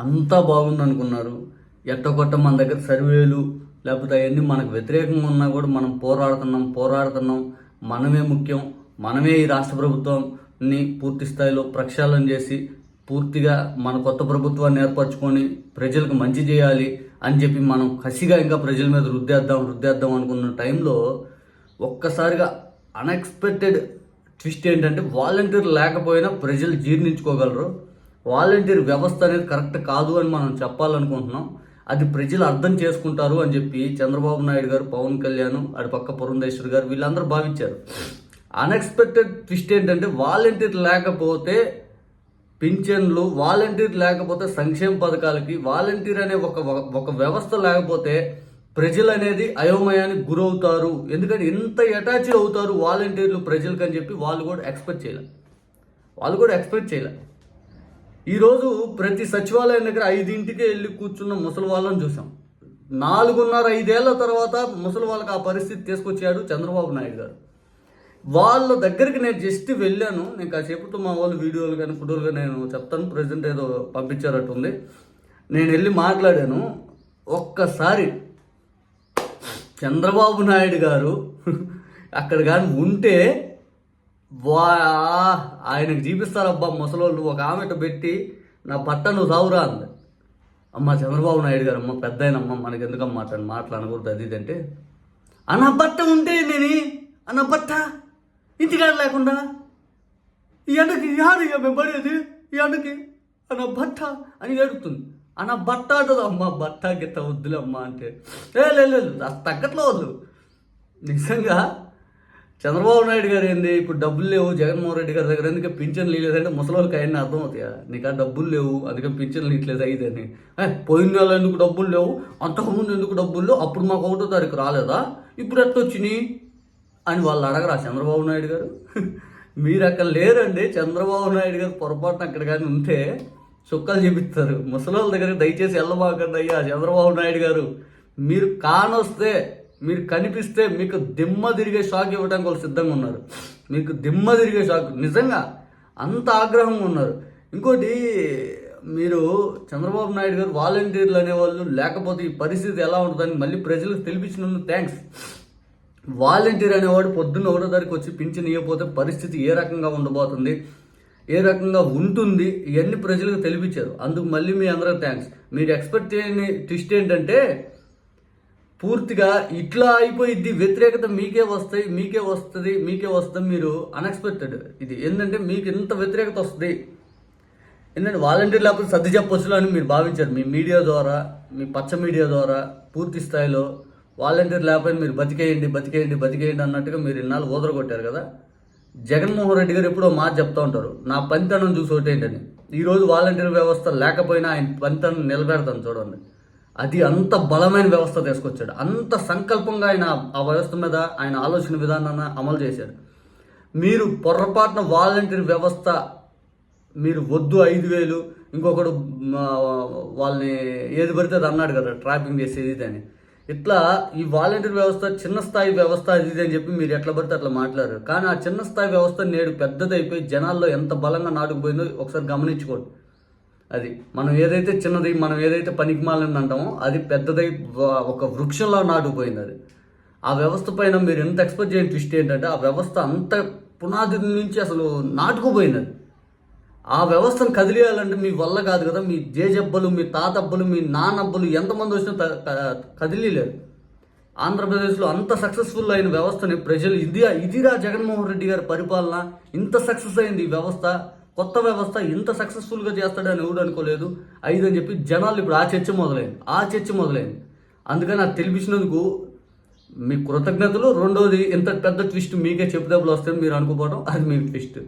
అంతా బాగుంది అనుకున్నారు ఎట్టకొట్ట మన దగ్గర సర్వేలు లేకపోతే అవన్నీ మనకు వ్యతిరేకంగా ఉన్నా కూడా మనం పోరాడుతున్నాం పోరాడుతున్నాం. మనమే ముఖ్యం మనమే ఈ రాష్ట్ర ప్రభుత్వాన్ని పూర్తి స్థాయిలో ప్రక్షాళన చేసి పూర్తిగా మన కొత్త ప్రభుత్వాన్ని ఏర్పరచుకొని ప్రజలకు మంచి చేయాలి అని చెప్పి మనం కసిగా ఇంకా ప్రజల మీద రుద్దేద్దాం రుద్దేద్దాం అనుకున్న టైంలో ఒక్కసారిగా అన్ఎక్స్పెక్టెడ్ ట్విస్ట్ ఏంటంటే వాలంటీర్ లేకపోయినా ప్రజలు జీర్ణించుకోగలరు. వాలంటీర్ వ్యవస్థ అనేది కరెక్ట్ కాదు అని మనం చెప్పాలనుకుంటున్నాం. అది ప్రజలు అర్థం చేసుకుంటారు అని చెప్పి చంద్రబాబు నాయుడు గారు పవన్ కళ్యాణ్ అటు పక్క పురంధేశ్వర్ గారు వీళ్ళందరూ భావించారు. అన్ఎక్స్పెక్టెడ్ ట్విస్ట్ ఏంటంటే వాలంటీర్ లేకపోతే పింఛన్లు వాలంటీర్ లేకపోతే సంక్షేమ పథకాలకి వాలంటీర్ అనే ఒక ఒక వ్యవస్థ లేకపోతే ప్రజలు అనేది అయోమయానికి గురవుతారు. ఎందుకంటే ఇంత అటాచ్ అవుతారు వాలంటీర్లు ప్రజలకు అని చెప్పి వాళ్ళు కూడా ఎక్స్పెక్ట్ చేయలే. వాళ్ళు కూడా ఎక్స్పెక్ట్ చేయలే. ఈరోజు ప్రతి సచివాలయం దగ్గర ఐదింటికే వెళ్ళి కూర్చున్న ముసలి వాళ్ళని చూసాం. నాలుగున్నర ఐదేళ్ళ తర్వాత ముసలి వాళ్ళకి ఆ పరిస్థితి తీసుకొచ్చాడు చంద్రబాబు నాయుడు గారు. వాళ్ళ దగ్గరికి నేను జస్ట్ వెళ్ళాను. నేను కాసేపుతో మా వాళ్ళు వీడియోలు కానీ ఫోటోలు కానీ నేను చెప్తాను. ప్రజెంట్ ఏదో పంపించారట్టుంది. నేను వెళ్ళి మాట్లాడాను. ఒక్కసారి చంద్రబాబు నాయుడు గారు అక్కడ కానీ ఉంటే వా ఆయనకు చూపిస్తారబ్బా ముసలోళ్ళు. ఒక ఆమెట పెట్టి నా పట్టను నువ్వు సావురా అంది. అమ్మ చంద్రబాబు నాయుడు గారు అమ్మ పెద్ద అమ్మ మనకి ఎందుకమ్మ అతను మాట్లాడకూడదు అది ఇదంటే అంటే అన్న బట్ట ఉంటే నేను అన్న బట్ట ఇంటికాడ లేకుండా ఈ ఎండకి యాడు ఇక మేము పడేది ఈ ఎండకి అన్న బట్ట అని ఏడుతుంది అన్న బట్ట అంటది అమ్మ బట్ట గిట్ట వద్దులే అమ్మ అంటే ఏ లేదు లేదు తగ్గట్లో వద్దు. నిజంగా చంద్రబాబు నాయుడు గారు ఏంది? ఇప్పుడు డబ్బులు లేవు జగన్మోహన్ రెడ్డి గారి దగ్గర ఎందుకు పింఛన్లు లేదంటే ముసలోళ్ళకి అయినా అర్థం అవుతాయా నీకు ఆ డబ్బులు లేవు అందుకే పింఛన్లు ఇట్లేదు అయ్యింది అని పోయిన నెల ఎందుకు డబ్బులు లేవు? అంతకుముందు ఎందుకు డబ్బులు లేవు? అప్పుడు మాకు ఒకటో తారీఖు రాలేదా? ఇప్పుడు ఎట్లా వచ్చినాయి? అని వాళ్ళు అడగరా చంద్రబాబు నాయుడు గారు? మీరు అక్కడ లేరండి చంద్రబాబు నాయుడు గారు పొరపాటున అక్కడ కానీ ఉంటే చుక్కలు చూపిస్తారు. వాళ్ళ దగ్గర దయచేసి వెళ్ళబాకండి అయ్యా చంద్రబాబు నాయుడు గారు. మీరు కానొస్తే మీరు కనిపిస్తే మీకు దిమ్మ తిరిగే షాక్ ఇవ్వడానికి వాళ్ళు సిద్ధంగా ఉన్నారు. మీకు దిమ్మ తిరిగే షాక్. నిజంగా అంత ఆగ్రహంగా ఉన్నారు. ఇంకోటి మీరు చంద్రబాబు నాయుడు గారు వాలంటీర్లు అనేవాళ్ళు లేకపోతే ఈ పరిస్థితి ఎలా ఉంటుందని మళ్ళీ ప్రజలకు తెలిపించినందుకు థ్యాంక్స్ వాలంటీర్ అనేవాడు పొద్దున్న ఒకటో తారీఖు వచ్చి పింఛన్ ఇవ్వకపోతే పరిస్థితి ఏ రకంగా ఉండబోతుంది ఏ రకంగా ఉంటుంది ఇవన్నీ ప్రజలకు తెలిపించారు. అందుకు మళ్ళీ మీ అందరూ థ్యాంక్స్ మీరు ఎక్స్పెక్ట్ చేయని ట్విస్ట్ ఏంటంటే పూర్తిగా ఇట్లా అయిపోయింది వ్యతిరేకత మీకే వస్తాయి మీకే వస్తుంది మీకే వస్తుంది మీరు అన్ఎక్స్పెక్టెడ్ ఇది ఏంటంటే మీకు ఇంత వ్యతిరేకత వస్తుంది. ఏంటంటే వాలంటీర్ లేకపోతే సర్ది చెప్పొచ్చులు అని మీరు భావించారు. మీ మీడియా ద్వారా మీ పచ్చ మీడియా ద్వారా పూర్తి స్థాయిలో వాలంటీర్ లేకపోతే మీరు బతికేయండి బతికేయండి బతికేయండి అన్నట్టుగా మీరు ఇన్నాళ్ళు ఊదరగొట్టారు కదా. జగన్మోహన్ రెడ్డి గారు ఎప్పుడో మాట చెప్తా ఉంటారు. నా పనితనం చూసి ఒకటేంటని. ఈరోజు వాలంటీర్ వ్యవస్థ లేకపోయినా ఆయన పనితనం నిలబెడతాను చూడండి. అది అంత బలమైన వ్యవస్థ తీసుకొచ్చాడు. అంత సంకల్పంగా ఆయన ఆ వ్యవస్థ మీద ఆయన ఆలోచన విధానాన్ని అమలు చేశాడు. మీరు పొరపాటున వాలంటీర్ వ్యవస్థ మీరు వద్దు ఐదు వేలు ఇంకొకడు వాళ్ళని ఏది పడితే అది అన్నాడు కదా ట్రాపింగ్ చేసేది ఇది అని. ఇట్లా ఈ వాలంటీర్ వ్యవస్థ చిన్న స్థాయి వ్యవస్థ అది ఇది అని చెప్పి మీరు ఎట్లా పడితే అట్లా మాట్లాడారు. కానీ ఆ చిన్న స్థాయి వ్యవస్థ నేడు పెద్దదైపోయి జనాల్లో ఎంత బలంగా నాటుకుపోయిందో ఒకసారి గమనించుకోండి. అది మనం ఏదైతే చిన్నది మనం ఏదైతే పనికిమాలని అంటామో అది పెద్దదై ఒక వృక్షంలా నాటుకుపోయింది అది. ఆ వ్యవస్థ పైన మీరు ఎంత ఎక్స్పెక్ట్ చేయని ట్విస్ట్ ఏంటంటే ఆ వ్యవస్థ అంత పునాది నుంచి అసలు నాటుకుపోయింది అది. ఆ వ్యవస్థను కదిలేయాలంటే మీ వల్ల కాదు కదా మీ జేజబ్బలు మీ తాతబ్బలు మీ నానబ్బలు ఎంతమంది వచ్చినా త- కదిలీలేరు. ఆంధ్రప్రదేశ్లో అంత సక్సెస్ఫుల్ అయిన వ్యవస్థని ప్రజలు ఇది ఇదిరా జగన్మోహన్ రెడ్డి గారి పరిపాలన ఇంత సక్సెస్ అయింది ఈ వ్యవస్థ. కొత్త వ్యవస్థ ఇంత సక్సెస్ఫుల్గా చేస్తాడని ఎవడు అనుకోలేదు. ఐదు అని చెప్పి జనాలు ఇప్పుడు ఆ చర్చ మొదలైంది. ఆ చర్చ మొదలైంది. అందుకని అది తెలిపించినందుకు మీ కృతజ్ఞతలు. రెండోది ఇంత పెద్ద ట్విస్ట్ మీకే చెప్పుదెబ్బలు వస్తాయని మీరు అనుకోపోవడం అది మీ ట్విస్ట్